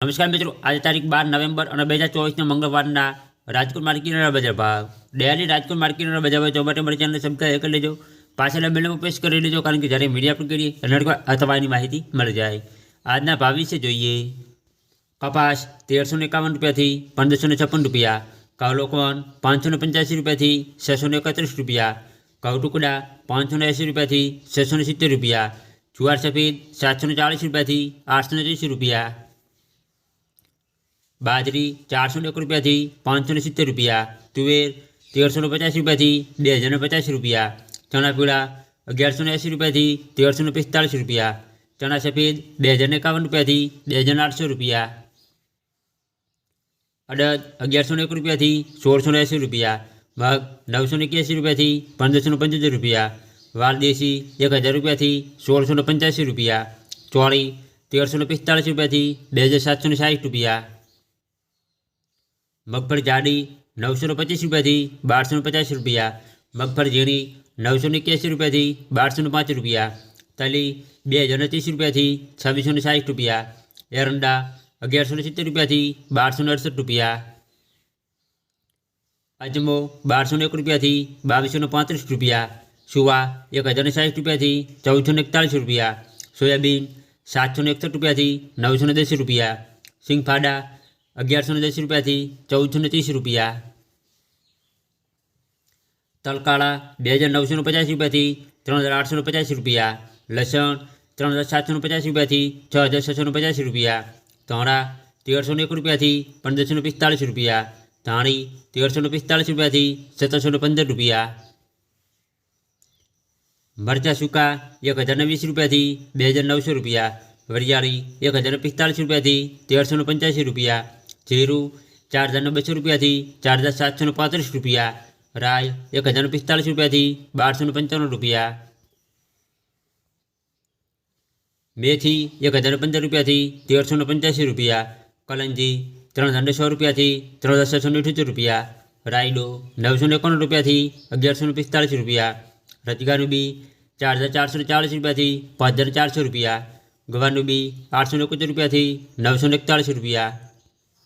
નમસ્કાર મિત્રો આજે તારીખ બાર નવેમ્બર અને બે હજાર ચોવીસના મંગળવારના રાજકોટ માર્કેટના બજાર ભાવ ડેલી રાજકોટ માર્કેટના બજાર ભાવ જોવા માટે મારી ચેનલ સબસ્ક્રાઈબ કરી લેજો પાછળના બેલમાં પ્રેસ કરી લેજો કારણ કે જ્યારે મીડિયા પર કરીએ એટલે અથવા એની માહિતી મળી જાય આજના ભાવ વિશે જોઈએ કપાસ તેરસો ને એકાવન રૂપિયાથી પંદરસો ને છપ્પન રૂપિયા કાવલોકોન પાંચસો ને પંચ્યાસી રૂપિયાથી છસો ને એકત્રીસ રૂપિયા ઘઉં ટુકડા પાંચસો ને એંસી રૂપિયાથી છસો ને સિત્તેર રૂપિયા જુવાર સફેદ સાતસો ને ચાળીસ રૂપિયાથી આઠસો ને ત્રીસ રૂપિયા બાજરી ચારસો ને એક રૂપિયાથી પાંચસો ને સિત્તેર રૂપિયા તુવેર તેરસો ને પચાસ રૂપિયાથી બે હજાર ને પચાસ રૂપિયા ચણા પીળા અગિયારસો ને એંસી રૂપિયાથી તેરસો ને પિસ્તાળીસ રૂપિયા ચણા સફેદ બે હજાર ને એકાવન રૂપિયાથી બે હજાર ને આઠસો રૂપિયા અડદ અગિયારસો ને એક રૂપિયાથી સોળસો ને એંસી રૂપિયા મગ નવસો ને એક્યાસી રૂપિયાથી પંદરસો ને પંચોતેર રૂપિયા વાલદેશી એક હજાર રૂપિયાથી સોળસો ને પંચ્યાસી રૂપિયા ચોળી તેરસો ને પિસ્તાળીસ રૂપિયાથી બે હજાર સાતસો ને સાઠ રૂપિયા મગફળી જાડી નવસો ને પચીસ રૂપિયાથી બારસો ને પચાસ રૂપિયા મગફળી ઝીણી નવસો ને એક્યાસી રૂપિયાથી બારસો ને પાંચ રૂપિયા તલી બે હજાર ને ત્રીસ રૂપિયાથી છવ્વીસો ને સાઠ રૂપિયા એરંડા અગિયારસો ને સિત્તેર રૂપિયાથી બારસો ને અડસઠ રૂપિયા અજમો બારસો ને એક રૂપિયાથી બાવીસો ને પાંત્રીસ રૂપિયા સુવા એક હજાર ને સાઠ રૂપિયાથી ચૌદસો ને એકતાળીસ રૂપિયા સોયાબીન સાતસો ને એકસઠ રૂપિયાથી નવસો ને દસ રૂપિયા સિંગફાડા અગિયારસો ને દસ રૂપિયાથી ચૌદસો ને ત્રીસ રૂપિયા તલકાળા બે હજાર નવસો ને પચાસ રૂપિયાથી ત્રણ હજાર આઠસો ને પચાસ રૂપિયા લસણ ત્રણ હજાર સાતસો ને પચાસ રૂપિયાથી છ હજાર છસો ને પચાસ રૂપિયા ધાણા તેરસો ને એક રૂપિયાથી પંદરસો ને પિસ્તાળીસ રૂપિયા ધાણી તેરસો ને પિસ્તાળીસ રૂપિયાથી સત્તરસો ને પંદર રૂપિયા મરચાં સૂકા એક હજાર ને વીસ રૂપિયાથી બે હજાર નવસો રૂપિયા વરિયાળી એક હજાર ને પિસ્તાળીસ રૂપિયાથી તેરસો ને પંચ્યાસી રૂપિયા જીરું ચાર હજાર ને બસો રૂપિયાથી ચાર હજાર સાતસો ને પાંત્રીસ રૂપિયા રાય એક હજાર ને પિસ્તાળીસ રૂપિયાથી બારસો ને પંચાણું રૂપિયા મેથી એક હજાર ને પંદર રૂપિયાથી તેરસો ને પંચ્યાસી રૂપિયા કલંજી ત્રણ હજાર ને સો રૂપિયાથી ત્રણ હજાર છસો ને અઠ્યોતેર રૂપિયા રાયડો નવસો ને એકાણું રૂપિયાથી અગિયારસો ને પિસ્તાળીસ રૂપિયા રજગાનું બી ચાર હજાર ચારસો ને ચાલીસ રૂપિયાથી પાંચ હજાર ચારસો રૂપિયા ગવાનું બી આઠસો ને એકોતેર રૂપિયાથી નવસો ને એકતાળીસ રૂપિયા